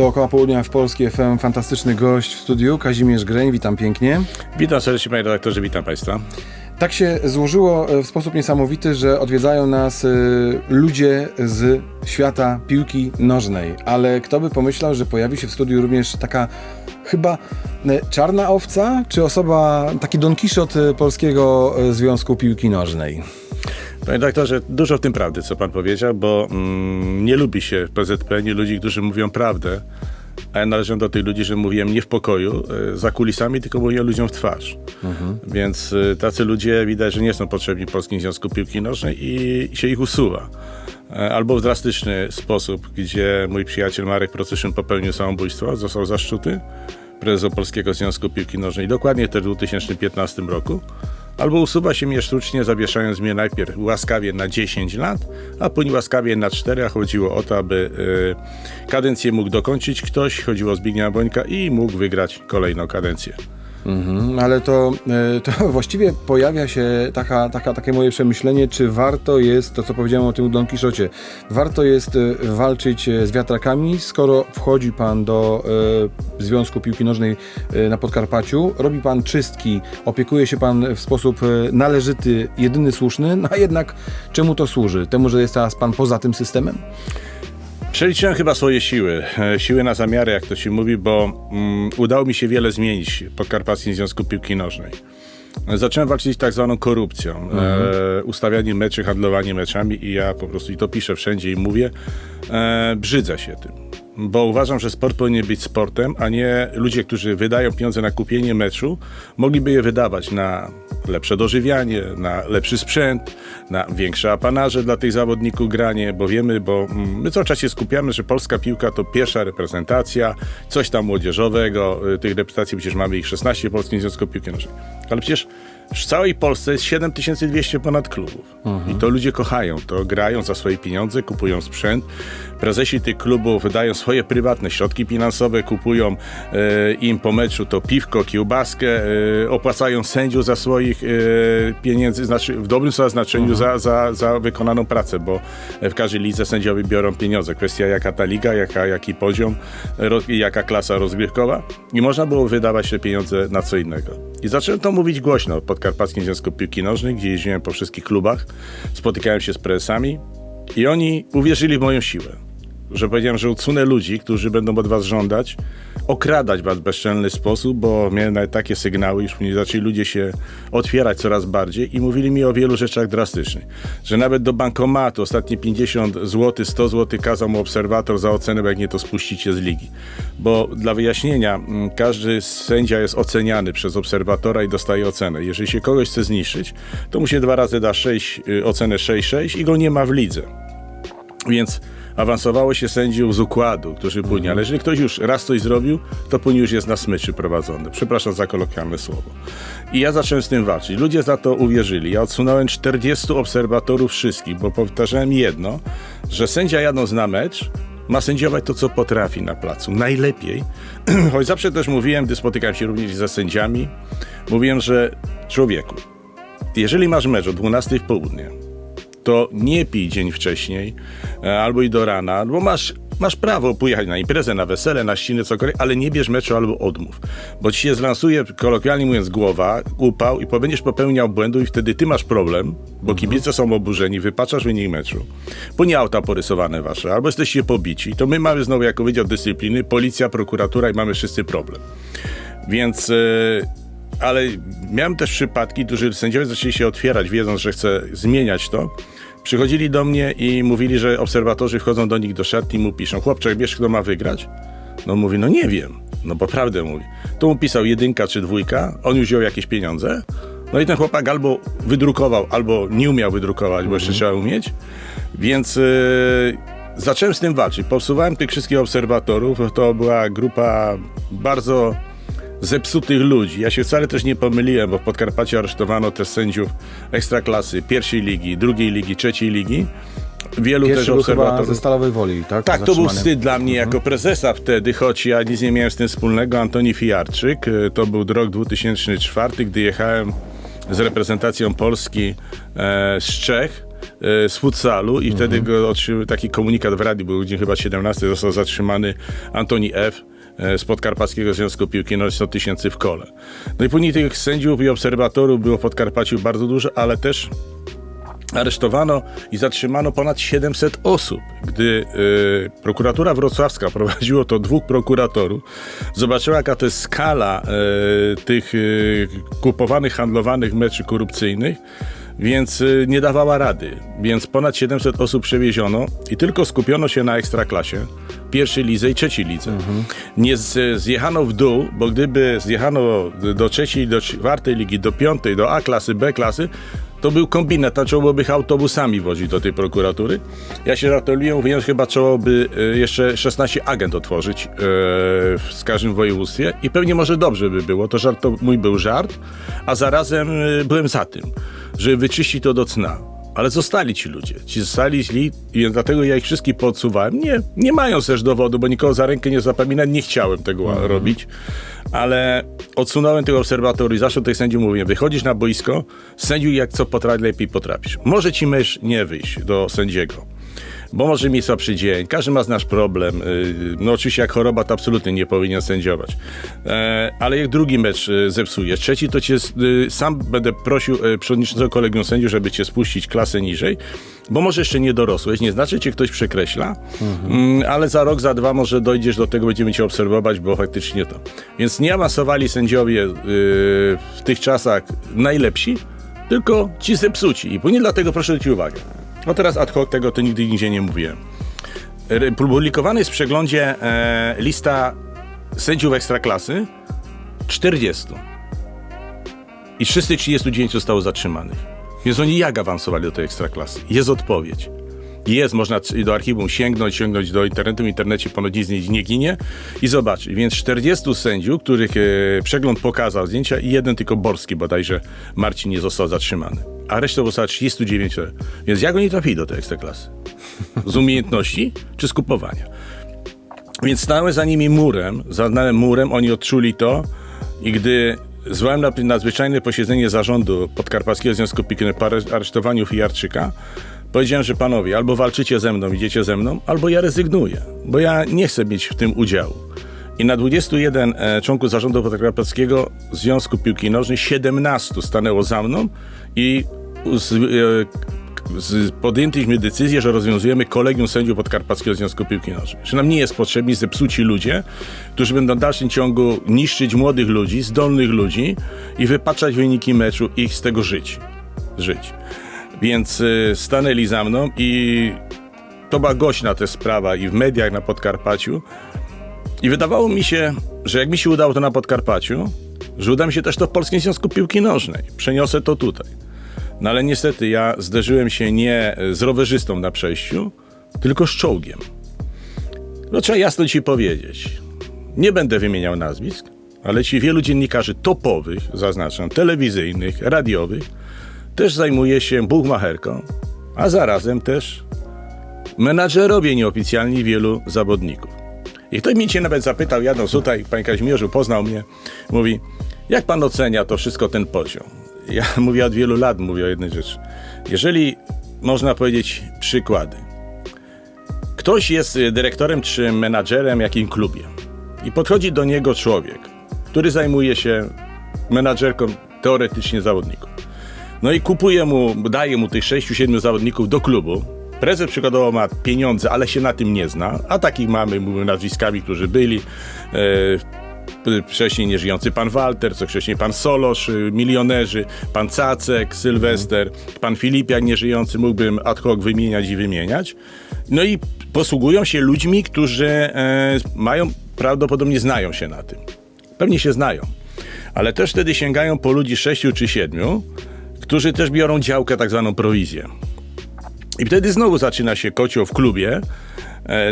Dookoła Południa w Polskie FM fantastyczny gość w studiu, Kazimierz Greń, witam pięknie. Witam serdecznie panie redaktorze, witam państwa. Tak się złożyło e, w sposób niesamowity, że odwiedzają nas e, ludzie z świata piłki nożnej, ale kto by pomyślał, że pojawi się w studiu również taka chyba e, czarna owca, czy osoba, taki Don Kiszot Polskiego Związku Piłki Nożnej? Panie redaktorze, dużo w tym prawdy, co pan powiedział, bo mm, nie lubi się w PZP, nie ludzi, którzy mówią prawdę, a ja należę do tych ludzi, że mówiłem nie w pokoju, e, za kulisami, tylko mówiłem ludziom w twarz. Więc e, tacy ludzie widać, że nie są potrzebni w Polskim Związku Piłki Nożnej i się ich usuwa. E, Albo w drastyczny sposób, gdzie mój przyjaciel Marek Procyszyn popełnił samobójstwo, został zaszczuty prezesem Polskiego Związku Piłki Nożnej dokładnie w 2015 roku. Albo usuwa się mnie sztucznie, zawieszając mnie najpierw łaskawie na 10 lat, a później łaskawie na 4, a chodziło o to, aby y, kadencję mógł dokończyć ktoś, chodziło o Zbigniewa Bońka i mógł wygrać kolejną kadencję. Mhm, ale to, e, to właściwie pojawia się taka, taka, takie moje przemyślenie, czy warto jest, to co powiedziałem o tym Don Kiszocie, warto jest e, walczyć e, z wiatrakami, skoro wchodzi pan do Związku Piłki Nożnej na Podkarpaciu, robi pan czystki, opiekuje się pan w sposób należyty, jedyny słuszny, no a jednak czemu to służy? Temu, że jest teraz pan poza tym systemem? Przeliczyłem chyba swoje siły, e, siły na zamiary, jak to się mówi, bo mm, udało mi się wiele zmienić w Podkarpackim Związku Piłki Nożnej. Zacząłem walczyć z tak zwaną korupcją, e, ustawianie meczy, handlowanie meczami i ja po prostu i to piszę wszędzie i mówię, e, brzydzę się tym. Bo uważam, że sport powinien być sportem, a nie ludzie, którzy wydają pieniądze na kupienie meczu, mogliby je wydawać na lepsze dożywianie, na lepszy sprzęt, na większe apanarze dla tych zawodników granie, bo wiemy, bo mm, my cały czas się skupiamy, że polska piłka to pierwsza reprezentacja, coś tam młodzieżowego, y, tych reprezentacji przecież mamy ich 16 w Polskim Związku Piłki Nożnej. Ale przecież w całej Polsce jest 7200 ponad klubów. I to ludzie kochają, to grają za swoje pieniądze, kupują sprzęt. Prezesi tych klubów wydają swoje prywatne środki finansowe, kupują e, im po meczu to piwko, kiełbaskę, e, opłacają sędziów za swoich e, pieniędzy, znaczy w dobrym znaczeniu za, za, za wykonaną pracę, bo w każdej lidze sędziowie biorą pieniądze. Kwestia jaka ta liga, jaka, jaki poziom, roz, jaka klasa rozgrywkowa. I można było wydawać te pieniądze na co innego. I zacząłem to mówić głośno w Podkarpackim Związku Piłki Nożnej, gdzie jeździłem po wszystkich klubach, spotykałem się z prezesami i oni uwierzyli w moją siłę. Że powiedziałem, że odsunę ludzi, którzy będą od was żądać, okradać was w bezczelny sposób, bo miałem nawet takie sygnały, już mnie zaczęli ludzie się otwierać coraz bardziej i mówili mi o wielu rzeczach drastycznych. Że nawet do bankomatu ostatnie 50 zł, 100 zł kazał mu obserwator za ocenę, bo jak nie to spuścicie z ligi. Bo dla wyjaśnienia, mm, każdy sędzia jest oceniany przez obserwatora i dostaje ocenę. Jeżeli się kogoś chce zniszczyć, to mu się dwa razy da 6, y, ocenę 6-6 i go nie ma w lidze. Więc awansowało się sędziów z układu, którzy później, ale jeżeli ktoś już raz coś zrobił, to później już jest na smyczy prowadzony. Przepraszam za kolokwialne słowo. I ja zacząłem z tym walczyć. Ludzie za to uwierzyli. Ja odsunąłem 40 obserwatorów wszystkich, bo powtarzałem jedno, że sędzia jadąc na mecz, ma sędziować to, co potrafi na placu. Najlepiej. Choć zawsze też mówiłem, gdy spotykałem się również ze sędziami, mówiłem, że człowieku, jeżeli masz mecz o 12 w południe, to nie pij dzień wcześniej e, albo i do rana, bo masz, masz prawo pojechać na imprezę, na wesele, na ściny, cokolwiek, ale nie bierz meczu albo odmów. Bo ci się zlansuje, kolokwialnie mówiąc, głowa, upał i będziesz popełniał błędu i wtedy ty masz problem, bo kibice są oburzeni, wypaczasz wynik meczu. Później auta porysowane wasze, albo jesteście pobici, to my mamy znowu jako Wydział Dyscypliny, policja, prokuratura i mamy wszyscy problem. Więc... E, ale miałem też przypadki, którzy sędziowie zaczęli się otwierać, wiedząc, że chcę zmieniać to. Przychodzili do mnie i mówili, że obserwatorzy wchodzą do nich do szatni i mu piszą, chłopcze, wiesz, kto ma wygrać? No mówi, no nie wiem. No bo prawdę mówi. To mu pisał jedynka czy dwójka, on już wziął jakieś pieniądze. No i ten chłopak albo wydrukował, albo nie umiał wydrukować, bo jeszcze trzeba umieć. Więc yy, zacząłem z tym walczyć. Posuwałem tych wszystkich obserwatorów. To była grupa bardzo zepsutych ludzi. Ja się wcale też nie pomyliłem, bo w Podkarpacie aresztowano też sędziów ekstraklasy, pierwszej ligi, drugiej ligi, trzeciej ligi. Wielu Pierwszy też obserwatorów. ze Stalowej Woli, tak? Tak, to był wstyd dla mnie jako prezesa wtedy, choć ja nic nie miałem z tym wspólnego. Antoni Fijarczyk, y, to był rok 2004, gdy jechałem z reprezentacją Polski e, z Czech e, z futsalu i wtedy go otrzymał taki komunikat w radiu, był godzina chyba 17, został zatrzymany Antoni F. e, z Podkarpackiego Związku Piłki Nożnej 100 tysięcy w kole. No i później tych sędziów i obserwatorów było w Podkarpaciu bardzo dużo, ale też aresztowano i zatrzymano ponad 700 osób. Gdy e, prokuratura wrocławska prowadziło to dwóch prokuratorów, zobaczyła jaka to jest skala e, tych e, kupowanych, handlowanych meczy korupcyjnych, więc nie dawała rady. Więc ponad 700 osób przewieziono i tylko skupiono się na ekstraklasie, pierwszej lidze i trzeciej lidze. Nie z, zjechano w dół, bo gdyby zjechano do trzeciej, do czwartej ligi, do piątej, do A klasy, B klasy, to był kombinat, tam trzeba byłoby autobusami wozić do tej prokuratury. Ja się żartuję, mówiłem, że chyba trzeba by e, jeszcze 16 agent otworzyć e, w każdym województwie i pewnie może dobrze by było, to, żart, to mój był żart, a zarazem e, byłem za tym, żeby wyczyścić to do cna. Ale zostali ci ludzie. Ci zostali źli i dlatego ja ich wszystkich podsuwałem. Nie, nie mają też dowodu, bo nikogo za rękę nie zapominam. Nie chciałem tego robić. Ale odsunąłem tego obserwatora i zawsze tej sędziu mówię, wychodzisz na boisko, sędziuj jak co potrafi, lepiej potrafisz. Może ci mecz nie wyjść do sędziego. Bo może mieć słabszy dzień, każdy ma nasz problem. Yy, No oczywiście jak choroba, to absolutnie nie powinien sędziować. E, Ale jak drugi mecz y, zepsujesz, trzeci, to cię y, sam będę prosił y, przewodniczącego kolegium sędziów, żeby cię spuścić klasę niżej, bo może jeszcze nie dorosłeś, nie znaczy cię ktoś przekreśla, mm, ale za rok, za dwa może dojdziesz do tego, będziemy cię obserwować, bo faktycznie to. Więc nie awansowali sędziowie y, w tych czasach najlepsi, tylko ci zepsuci. I później dlatego proszę zwrócić uwagę. No teraz ad hoc tego to nigdy nigdzie nie. Re- Publikowany jest w przeglądzie e, lista sędziów ekstraklasy 40. I 339 zostało zatrzymanych. Więc oni jak awansowali do tej ekstraklasy? Jest odpowiedź. Jest, można do archiwum sięgnąć, sięgnąć do internetu, w internecie ponoć nic nie- nie ginie i zobaczyć. Więc 40 sędziów, których e, przegląd pokazał zdjęcia i jeden tylko Borski bodajże Marcin nie został zatrzymany. A reszta została 39. Więc jak oni trafili do tej ekstraklasy? Z umiejętności czy z kupowania? Więc stałem za nimi murem, za murem, oni odczuli to i gdy zwołałem na nadzwyczajne posiedzenie zarządu Podkarpackiego Związku Piłki po are- aresztowaniu Fijarczyka, powiedziałem, że panowie, albo walczycie ze mną, idziecie ze mną, albo ja rezygnuję, bo ja nie chcę mieć w tym udziału. I na 21 e, członków zarządu Podkarpackiego Związku Piłki Nożnej 17 stanęło za mną i z, e, z, podjęliśmy decyzję, że rozwiązujemy kolegium sędziów Podkarpackiego Związku Piłki Nożnej. Że nam nie jest potrzebni zepsuci ludzie, którzy będą w dalszym ciągu niszczyć młodych ludzi, zdolnych ludzi i wypaczać wyniki meczu i ich z tego żyć. Żyć. Więc y, stanęli za mną i to była gośna ta sprawa i w mediach na Podkarpaciu. I wydawało mi się, że jak mi się udało to na Podkarpaciu, że uda mi się też to w Polskim Związku Piłki Nożnej. Przeniosę to tutaj. No ale niestety ja zderzyłem się nie z rowerzystą na przejściu, tylko z czołgiem. No trzeba jasno ci powiedzieć. Nie będę wymieniał nazwisk, ale ci wielu dziennikarzy topowych, zaznaczam, telewizyjnych, radiowych, też zajmuje się buchmacherką, a zarazem też menadżerowie nieoficjalni wielu zawodników. I ktoś mnie cię nawet zapytał, jadąc tutaj, panie Kazimierzu, poznał mnie, mówi, jak pan ocenia to wszystko, ten poziom? Ja mówię od wielu lat, mówię o jednej rzeczy. Jeżeli można powiedzieć przykłady. Ktoś jest y, dyrektorem czy menadżerem jakim klubie i podchodzi do niego człowiek, który zajmuje się menadżerką teoretycznie zawodników. No i kupuje mu, daje mu tych 6-7 zawodników do klubu. Prezes przykładowo ma pieniądze, ale się na tym nie zna, a takich mamy, mówię nazwiskami, którzy byli. P- wcześniej nieżyjący pan Walter, co wcześniej pan Solosz, y, milionerzy, pan Cacek, Sylwester, pan Filipiak nieżyjący, mógłbym ad hoc wymieniać i wymieniać. No i posługują się ludźmi, którzy e, mają, prawdopodobnie znają się na tym. Pewnie się znają. Ale też wtedy sięgają po ludzi sześciu czy siedmiu, którzy też biorą działkę, tak zwaną prowizję. I wtedy znowu zaczyna się kocioł w klubie,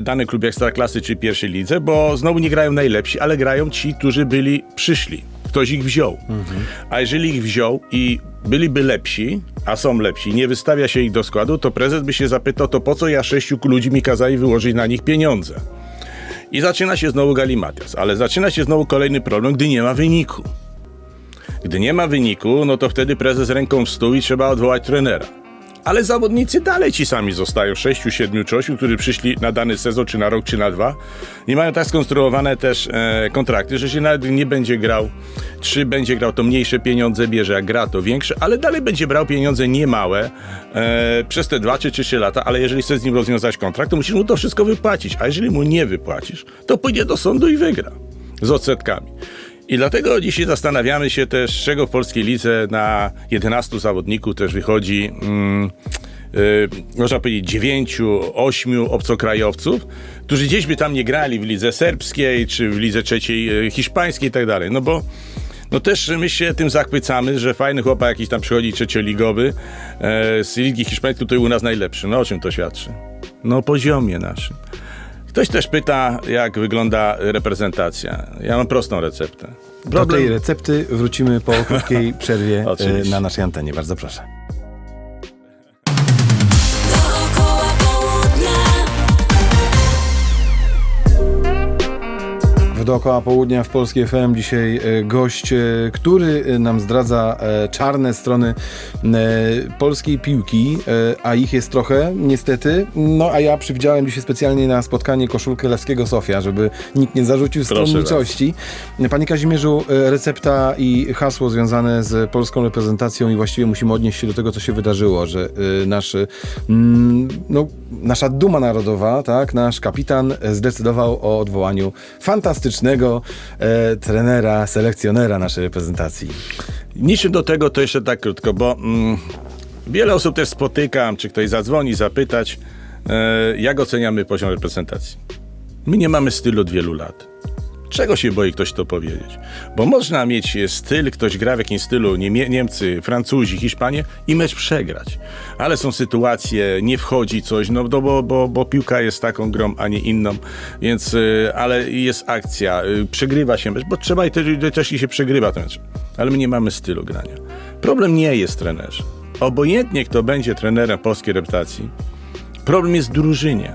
dany klub ekstraklasy czy pierwszej lidze, bo znowu nie grają najlepsi, ale grają ci, którzy byli, przyszli. Ktoś ich wziął. A jeżeli ich wziął i byliby lepsi, a są lepsi, nie wystawia się ich do składu, to prezes by się zapytał, to po co ja sześciu ludzi mi kazali wyłożyć na nich pieniądze? I zaczyna się znowu galimatias, ale zaczyna się znowu kolejny problem, gdy nie ma wyniku. Gdy nie ma wyniku, no to wtedy prezes ręką w stół i trzeba odwołać trenera. Ale zawodnicy dalej ci sami zostają, sześciu, siedmiu czy ośmiu, którzy przyszli na dany sezon, czy na rok, czy na dwa. I mają tak skonstruowane też e, kontrakty, że się nawet nie będzie grał, czy będzie grał, to mniejsze pieniądze bierze, jak gra, to większe, ale dalej będzie brał pieniądze niemałe e, przez te dwa czy trzy lata, ale jeżeli chcesz z nim rozwiązać kontrakt, to musisz mu to wszystko wypłacić, a jeżeli mu nie wypłacisz, to pójdzie do sądu i wygra z odsetkami. I dlatego dzisiaj zastanawiamy się też, z czego w polskiej lidze na 11 zawodników też wychodzi, mm, y, można powiedzieć, 9, 8 obcokrajowców, którzy gdzieś by tam nie grali w lidze serbskiej, czy w lidze trzeciej y, hiszpańskiej i tak dalej. No bo no też my się tym zachwycamy, że fajny chłopak jakiś tam przychodzi trzecioligowy e, z Ligi Hiszpańskiej, tutaj u nas najlepszy. No o czym to świadczy? No o poziomie naszym. Ktoś też pyta, jak wygląda reprezentacja. Ja mam prostą receptę. Do tej recepty wrócimy po krótkiej przerwie e, na naszej antenie. Bardzo proszę. Dookoła południa w Polskiej FM dzisiaj e, gość, e, który e, nam zdradza czarne strony polskiej piłki, a ich jest trochę, niestety. No a ja przewidziałem dzisiaj specjalnie na spotkanie koszulkę Lewskiego Sofia, żeby nikt nie zarzucił stronniczości. Panie Kazimierzu, recepta i hasło związane z polską reprezentacją i właściwie musimy odnieść się do tego, co się wydarzyło, że nasz, mm, no, nasza duma narodowa, tak, nasz kapitan zdecydował o odwołaniu fantastycznego e, trenera, selekcjonera naszej reprezentacji. Niczym do tego to jeszcze tak krótko, bo mm, wiele osób też spotykam, czy ktoś zadzwoni, zapytać, e, jak oceniamy poziom reprezentacji. My nie mamy stylu od wielu lat. Czego się boi ktoś to powiedzieć? Bo można mieć e, styl, ktoś gra w jakimś stylu, Niemie- Niemcy, Francuzi, Hiszpanie i mecz przegrać. Ale są sytuacje, nie wchodzi coś, no bo, bo, bo, piłka jest taką grą, a nie inną, więc, e, ale jest akcja, e, przegrywa się mecz, bo trzeba i też, też i się przegrywa ten mecz. Ale my nie mamy stylu grania. Problem nie jest trenerze. Obojętnie kto będzie trenerem polskiej reprezentacji, problem jest drużynie.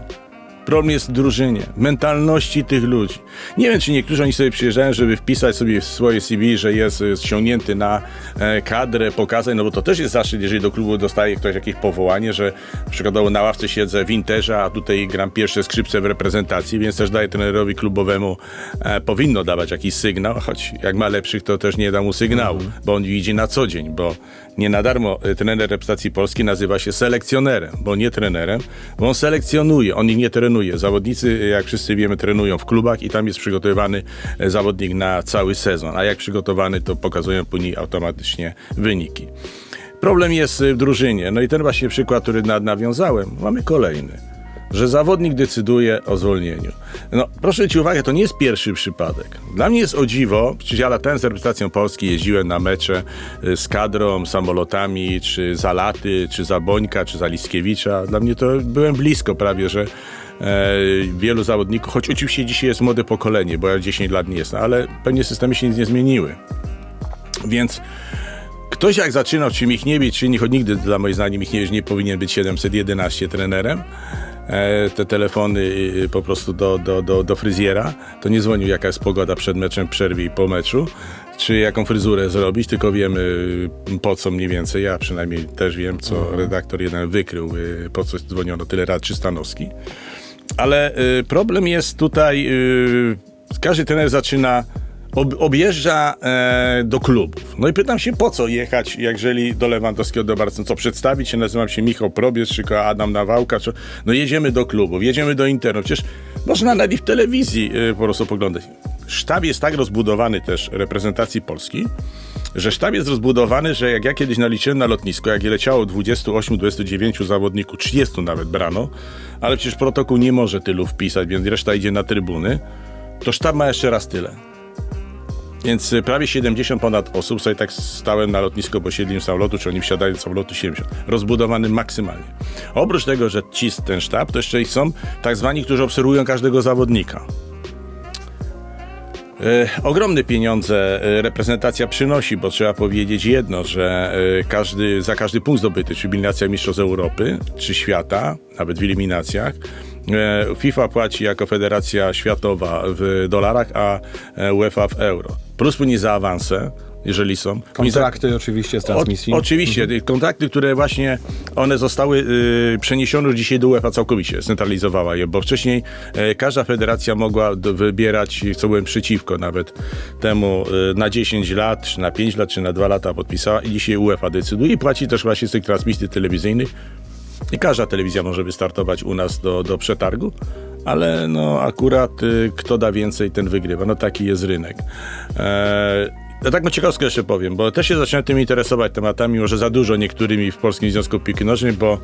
Problem jest w drużynie, mentalności tych ludzi. Nie wiem, czy niektórzy oni sobie przyjeżdżają, żeby wpisać sobie w swoje CV, że jest e, ściągnięty na e, kadrę, pokazać, no bo to też jest zaszczyt, jeżeli do klubu dostaje ktoś jakieś powołanie, że przykładowo na ławce siedzę w Interze, a tutaj gram pierwsze skrzypce w reprezentacji, więc też daje trenerowi klubowemu, e, powinno dawać jakiś sygnał, choć jak ma lepszych, to też nie da mu sygnału, bo on widzi na co dzień, bo nie na darmo e, trener reprezentacji Polski nazywa się selekcjonerem, bo nie trenerem, bo on selekcjonuje, on ich nie trenuje. Zawodnicy, e, jak wszyscy wiemy, trenują w klubach i tam jest przygotowywany e, zawodnik na cały sezon, a jak przygotowany, to pokazują później automatycznie wyniki. Problem jest w drużynie. No i ten właśnie przykład, który na- nawiązałem, mamy kolejny. Że zawodnik decyduje o zwolnieniu. No, proszę zwrócić uwagę, to nie jest pierwszy przypadek. Dla mnie jest o dziwo, przecież ja latałem z reprezentacją Polski, jeździłem na mecze y, z kadrą, samolotami, czy za Laty, czy za Bońka, czy za Liskiewicza. Dla mnie to byłem blisko prawie, że e, wielu zawodników, choć oczywiście dzisiaj jest młode pokolenie, bo ja 10 lat nie jestem, ale pewnie systemy się nic nie zmieniły. Więc Ktoś jak zaczynał, czy Michniewicz, czy Nich, nigdy dla moich zdaniem Michniewicz nie powinien być 711 trenerem. E, te telefony po prostu do, do, do, do fryzjera, to nie dzwonił jaka jest pogoda przed meczem, przerwie i po meczu, czy jaką fryzurę zrobić, tylko wiemy y, po co mniej więcej. Ja przynajmniej też wiem, co redaktor jeden wykrył, y, po co dzwoniono tyle razy, czy Stanowski. Ale y, problem jest tutaj, każdy trener zaczyna, ob, objeżdża e, do klubów. No i pytam się, po co jechać, jeżeli do Lewandowskiego, do Barcelony, co przedstawić się, nazywam się Michał Probierz, czy Adam Nawałka, czy, no jedziemy do klubów, jedziemy do Interu, przecież można nawet w telewizji y, po prostu poglądać. Sztab jest tak rozbudowany też reprezentacji Polski, że sztab jest rozbudowany, że jak ja kiedyś naliczyłem na lotnisko, jak leciało 28-29 zawodników, 30 nawet brano, ale przecież protokół nie może tylu wpisać, więc reszta idzie na trybuny, to sztab ma jeszcze raz tyle. Więc y, prawie 70 ponad osób, sobie tak stałem na lotnisko, bo siedli w samolotu, czy oni wsiadają do samolotu 70. Rozbudowany maksymalnie. Oprócz tego, że ci, ten sztab, to jeszcze ich są tak zwani, którzy obserwują każdego zawodnika. E, ogromne pieniądze e, reprezentacja przynosi, bo trzeba powiedzieć jedno, że e, każdy, za każdy punkt zdobyty, czy w eliminacjach Mistrzostw Europy, czy świata, nawet w eliminacjach, FIFA płaci jako Federacja Światowa w dolarach, a UEFA w euro. Plus później za awanse, jeżeli są. Kontrakty oczywiście z transmisji. O, oczywiście, te kontrakty, które właśnie one zostały y, przeniesione już dzisiaj do UEFA całkowicie, centralizowała je, bo wcześniej e, każda federacja mogła do, wybierać, co byłem przeciwko nawet temu y, na 10 lat, czy na 5 lat, czy na 2 lata podpisała i dzisiaj UEFA decyduje i płaci też właśnie z tych transmisji telewizyjnych. Nie każda telewizja może wystartować u nas do, do przetargu, ale no akurat y, kto da więcej, ten wygrywa. No taki jest rynek. Eee, ja tak ciekawostkę jeszcze powiem, bo też się zacząłem tym interesować tematami, może za dużo niektórymi w Polskim Związku Piłki Nożnej, bo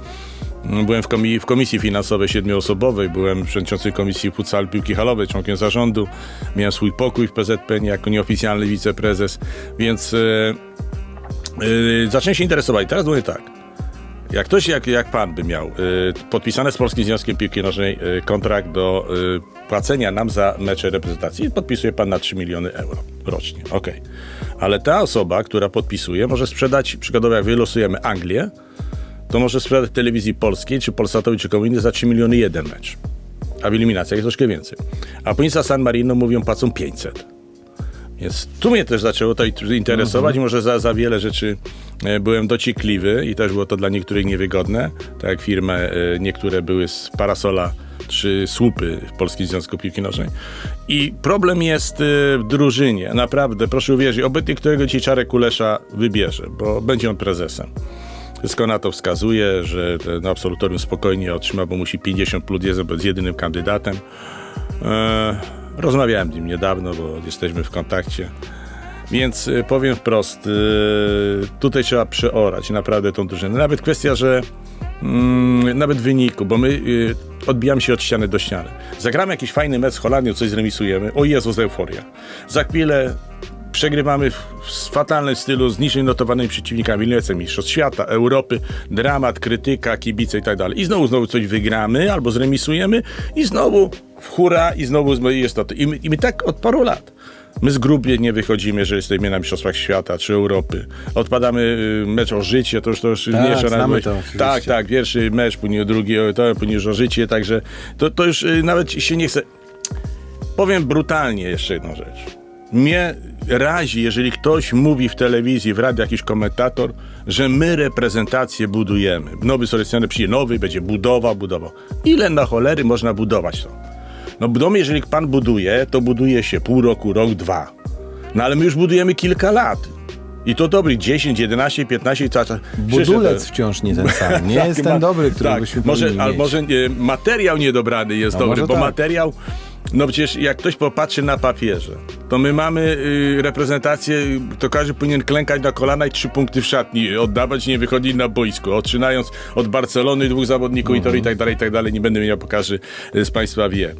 mm, byłem w, komi- w komisji finansowej siedmioosobowej, byłem przewodniczącym komisji futsal piłki halowej, członkiem zarządu, miałem swój pokój w PZPN jako nieoficjalny wiceprezes, więc yy, yy, zacząłem się interesować. Teraz mówię tak, jak ktoś jak, jak pan by miał y, podpisane z Polskim Związkiem Piłki Nożnej y, kontrakt do y, płacenia nam za mecze reprezentacji, podpisuje pan na 3 miliony euro rocznie. Okej. Ale ta osoba, która podpisuje, może sprzedać, przykładowo jak wylosujemy Anglię, to może sprzedać telewizji polskiej, czy Polsatowi, czy komu inny za 3 miliony jeden mecz. A w eliminacjach jest troszkę więcej. A Ponisa San Marino mówią, płacą 500. Więc tu mnie też zaczęło to interesować. Może za, za wiele rzeczy e, byłem dociekliwy i też było to dla niektórych niewygodne. Tak jak firmy e, niektóre były z parasola czy słupy w Polskim Związku Piłki Nożnej. I problem jest e, w drużynie. Naprawdę, proszę uwierzyć, obecnie którego ci Czarek Kulesza wybierze, bo będzie on prezesem. Wszystko na to wskazuje, że ten absolutorium spokojnie otrzyma, bo musi 50 plus 1, bo jest jedynym kandydatem. E, rozmawiałem z nim niedawno, bo jesteśmy w kontakcie. Więc y, powiem wprost, y, tutaj trzeba przeorać naprawdę tą drużynę. Nawet kwestia, że mm, nawet wyniku, bo my y, odbijamy się od ściany do ściany. Zagramy jakiś fajny mecz z Holandią, coś zremisujemy. O Jezus, euforia. Za chwilę przegrywamy w, fatalnym stylu z niżej notowanymi przeciwnikami, lecem Mistrzostw Świata, Europy, dramat, krytyka, kibice i tak dalej. I znowu, znowu coś wygramy albo zremisujemy i znowu w hura i znowu z- jest to. I my, I my tak od paru lat. My z grupie nie wychodzimy, jeżeli stoimy na Mistrzostwach Świata czy Europy. Odpadamy y, mecz o życie, to już, to już Tak, mniejsza znamy to oczywiście. Tak, tak, pierwszy mecz, później drugi, to, później już o życie, także to, to już y, nawet się nie chce. Powiem brutalnie jeszcze jedną rzecz. Mnie razi, jeżeli ktoś mówi w telewizji, w radiu jakiś komentator, że my reprezentację budujemy. Nowy selekcjoner przyjdzie nowy, będzie budował, budował. Ile na cholery można budować to? No dom, jeżeli pan buduje, to buduje się pół roku, rok, dwa. No ale my już budujemy kilka lat. I to dobry 10, 11, 15 i cały czas. Budulec wciąż nie ten sam. Nie Tak, jest ten dobry, który tak, byśmy może, powinni ale mieć. może nie, materiał niedobrany jest No dobry, bo tak. materiał, no przecież jak ktoś popatrzy na papierze, to my mamy y, reprezentację, y, to każdy powinien klękać na kolana i trzy punkty w szatni oddawać, nie wychodzić na boisko, odczynając od Barcelony dwóch zawodników i to i tak dalej, i tak dalej, nie będę miał pokaży y, z Państwa wie.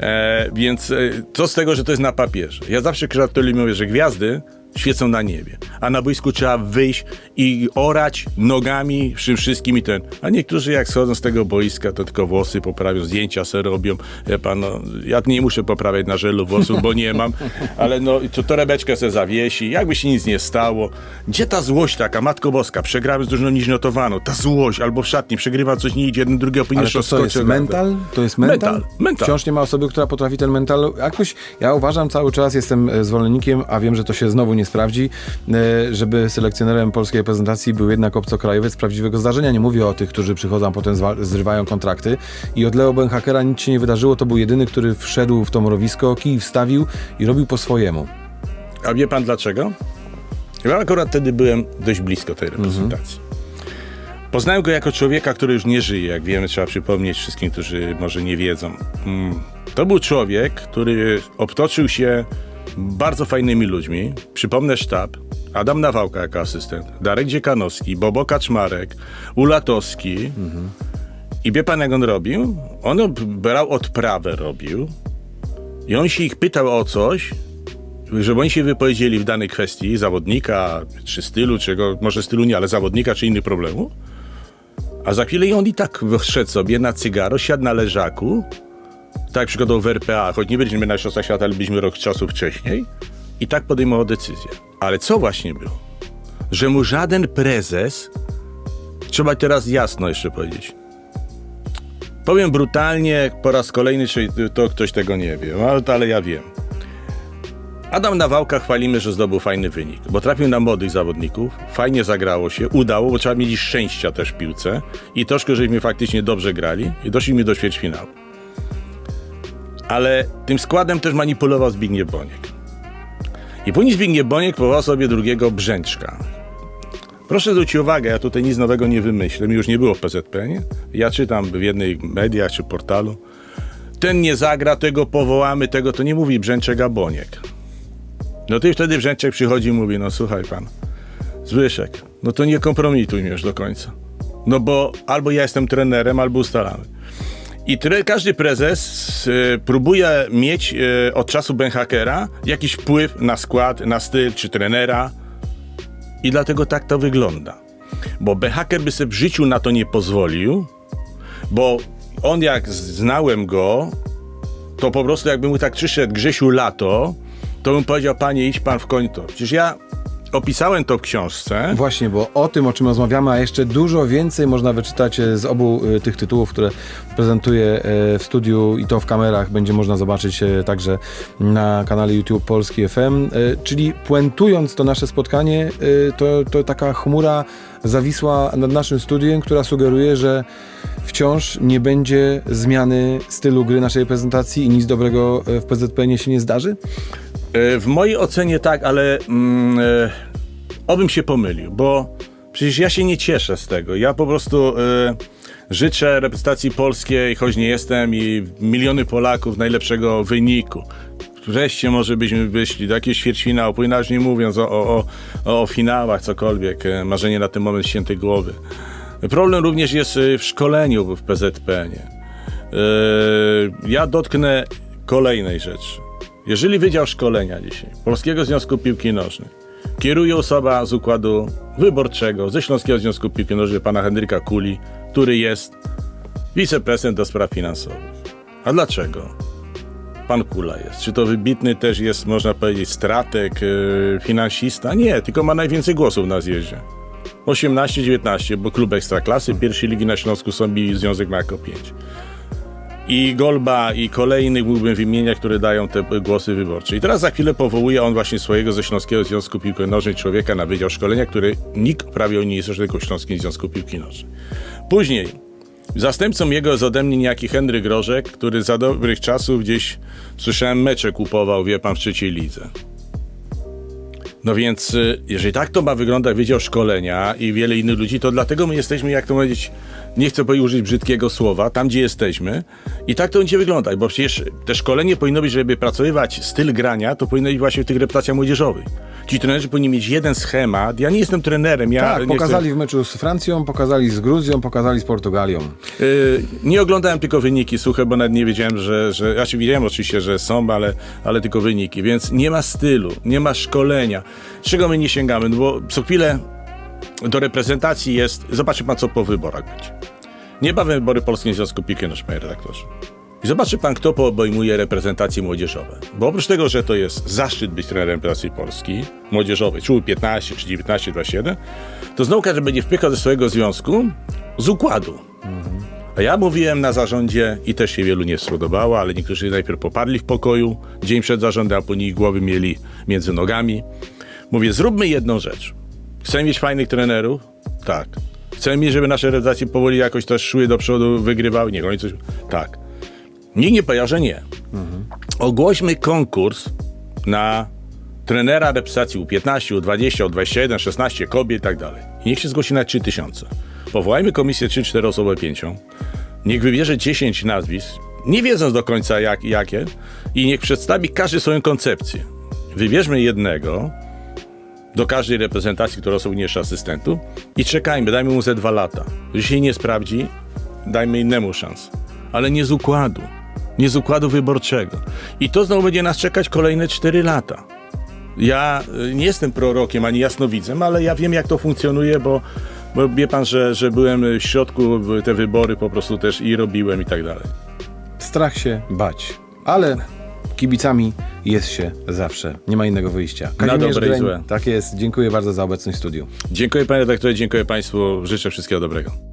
E, więc y, co z tego, że to jest na papierze? Ja zawsze żartuję mówię, że gwiazdy świecą na niebie. A na boisku trzeba wyjść i orać nogami przy wszystkim i ten. A niektórzy jak schodzą z tego boiska, to tylko włosy poprawią, zdjęcia se robią. Ja, pan, no, ja nie muszę poprawiać na żelu włosów, bo nie mam, ale no to torebeczkę se zawiesi, jakby się nic nie stało. Gdzie ta złość taka, Matko Boska, przegrałem z drużyną niż notowaną, ta złość, albo w szatni, przegrywa coś nie idzie, jeden drugiego powinien to co jest mental? To jest mental? Mental, mental. Wciąż nie ma osoby, która potrafi ten mental jakoś. Ja uważam cały czas, jestem e, zwolennikiem, a wiem, że to się znowu nie sprawdzi, e, żeby selekcjonerem polskiej reprezentacji był jednak obcokrajowiec z prawdziwego zdarzenia. Nie mówię o tych, którzy przychodzą, a potem zrywają kontrakty. I od Leo Benhakera nic się nie wydarzyło. To był jedyny, który wszedł w to mrowisko, kij wstawił i robił po swojemu. A wie pan dlaczego? Ja akurat wtedy byłem dość blisko tej reprezentacji. Poznałem go jako człowieka, który już nie żyje, jak wiemy, trzeba przypomnieć wszystkim, którzy może nie wiedzą. Mm, To był człowiek, który obtoczył się bardzo fajnymi ludźmi. Przypomnę sztab. Adam Nawałka jako asystent, Darek Dziekanowski, Bobo Kaczmarek, Ulatowski. I wie pan, jak on robił? On brał odprawę, robił. I on się ich pytał o coś, żeby oni się wypowiedzieli w danej kwestii zawodnika, czy stylu, czego, może stylu nie, ale zawodnika, czy innych problemu. A za chwilę on i tak wszedł sobie na cygaro, siadł na leżaku, tak przykładowo w RPA, choć nie byliśmy na Mistrzostwach Świata, ale byliśmy rok czasu wcześniej, i tak podejmował decyzję. Ale co właśnie było? Że mu żaden prezes, trzeba teraz jasno jeszcze powiedzieć, powiem brutalnie, po raz kolejny, czy to ktoś tego nie wie, ale, ale ja wiem. Adam Nawałka chwalimy, że zdobył fajny wynik, bo trafił na młodych zawodników, fajnie zagrało się, udało, bo trzeba mieć szczęścia też w piłce i troszkę, żeśmy faktycznie dobrze grali i doszliśmy do ćwierćfinału. Ale tym składem też manipulował Zbigniew Boniek. I później Zbigniew Boniek powołał sobie drugiego Brzęczka. Proszę zwrócić uwagę, ja tutaj nic nowego nie wymyślę, mi już nie było w PZP, nie? Ja czytam w jednej mediach czy portalu, ten nie zagra, tego powołamy, tego to nie mówi Brzęczek, a Boniek. No to i wtedy Brzęczek przychodzi i mówi, no słuchaj pan, Zbyszek, no to nie kompromituj mnie już do końca. No bo albo ja jestem trenerem, albo ustalamy. I tre, każdy prezes y, próbuje mieć y, od czasu Benhakera jakiś wpływ na skład, na styl czy trenera. I dlatego tak to wygląda. Bo Benhaker by sobie w życiu na to nie pozwolił, bo on jak znałem go, to po prostu jakby mu tak przyszedł Grzesiu lato, to bym powiedział, panie idź pan w koń to. Przecież ja opisałem to w książce. Właśnie, bo o tym, o czym rozmawiamy, a jeszcze dużo więcej można wyczytać e, z obu e, tych tytułów, które prezentuję e, w studiu i to w kamerach będzie można zobaczyć także na kanale YouTube Polski FM. Czyli puentując to nasze spotkanie, to, to taka chmura zawisła nad naszym studiem, która sugeruje, że wciąż nie będzie zmiany stylu gry naszej prezentacji i nic dobrego w PZPN się nie zdarzy? E, W mojej ocenie tak, ale mm, e, obym się pomylił, bo przecież ja się nie cieszę z tego. Ja po prostu e, życzę reprezentacji polskiej, choć nie jestem, i miliony Polaków najlepszego wyniku. Wreszcie może byśmy wyszli do jakiegoś ćwierćfinału, już nie mówiąc o, o, o, o finałach, cokolwiek, marzenie na ten moment świętej głowy. Problem również jest w szkoleniu w PZPN-ie. Yy, ja dotknę kolejnej rzeczy. Jeżeli Wydział Szkolenia dzisiaj Polskiego Związku Piłki Nożnej kieruje osoba z układu wyborczego ze Śląskiego Związku Piłki Nożnej, pana Henryka Kuli, który jest wiceprezydent do spraw finansowych. A dlaczego? Pan Kula jest. Czy to wybitny też jest, można powiedzieć, strateg, yy, finansista? Nie, tylko ma najwięcej głosów na zjeździe. 18-19, bo klub Ekstraklasy, pierwszej ligi na Śląsku są i związek ma jako 5 i Golba i kolejnych mógłbym wymieniać, które dają te głosy wyborcze. I teraz za chwilę powołuje on właśnie swojego ze Śląskiego Związku Piłki Nożnej człowieka na Wydział Szkolenia, który nikt prawie nie jest tylko w Śląskim Związku Piłki Nożnej. Później zastępcą jego jest ode mnie niejaki Henryk Grożek, który za dobrych czasów gdzieś słyszałem mecze kupował, wie pan, w trzeciej lidze. No więc, y, jeżeli tak to ma wyglądać Wydział Szkolenia i wiele innych ludzi, to dlatego my jesteśmy, jak to powiedzieć, nie chcę użyć brzydkiego słowa, tam gdzie jesteśmy i tak to będzie wyglądać, bo przecież te szkolenie powinno być, żeby pracować styl grania, to powinno być właśnie w tych reprezentacjach młodzieżowych. Ci trenerzy powinni mieć jeden schemat. Ja nie jestem trenerem, ja tak, pokazali w meczu z Francją, pokazali z Gruzją, pokazali z Portugalią. Chcę, y, nie oglądałem tylko wyniki suche, bo nawet nie wiedziałem, że, że ja się wiedziałem oczywiście, że są, ale, ale tylko wyniki, więc nie ma stylu, nie ma szkolenia. Czego my nie sięgamy? No bo co chwilę do reprezentacji jest, zobaczy pan co po wyborach będzie. Niebawem wybory Polskiego Związku Nożnej, panie redaktorze. I zobaczy pan, kto obejmuje reprezentacje młodzieżowe. Bo oprócz tego, że to jest zaszczyt być trenerem reprezentacji Polski, młodzieżowej, czy U15, czy 19, 21, to znowu każdy będzie wpychał ze swojego związku z układu. A ja mówiłem na zarządzie i też się wielu nie spodobało, ale niektórzy najpierw poparli w pokoju, dzień przed zarządem, a później głowy mieli między nogami. Mówię, zróbmy jedną rzecz. Chcemy mieć fajnych trenerów? Tak. Chcemy mieć, żeby nasze reprezentacje powoli jakoś też szły do przodu, wygrywały? Nie, oni coś... Tak. Nikt nie powiedział, że nie. Ogłośmy konkurs na trenera reprezentacji U15, U20, U21, 16 kobiet i tak dalej. I niech się zgłosi na 3000. Powołajmy komisję 3-4 osoby 5. Niech wybierze 10 nazwisk, nie wiedząc do końca jak, jakie, i niech przedstawi każdy swoją koncepcję. Wybierzmy jednego do każdej reprezentacji, która są jeszcze asystentów i czekajmy, dajmy mu ze dwa lata. Jeśli nie sprawdzi, dajmy innemu szansę. Ale nie z układu. Nie z układu wyborczego. I to znowu będzie nas czekać kolejne 4 lata. Ja y, nie jestem prorokiem ani jasnowidzem, ale ja wiem, jak to funkcjonuje, bo, bo wie pan, że, że byłem w środku te wybory po prostu też i robiłem i tak dalej. Strach się bać, ale kibicami jest się zawsze. Nie ma innego wyjścia. Kazimierz dobre i Greń, złe. Tak jest. Dziękuję bardzo za obecność w studiu. Dziękuję panie redaktorze, dziękuję państwu, życzę wszystkiego dobrego.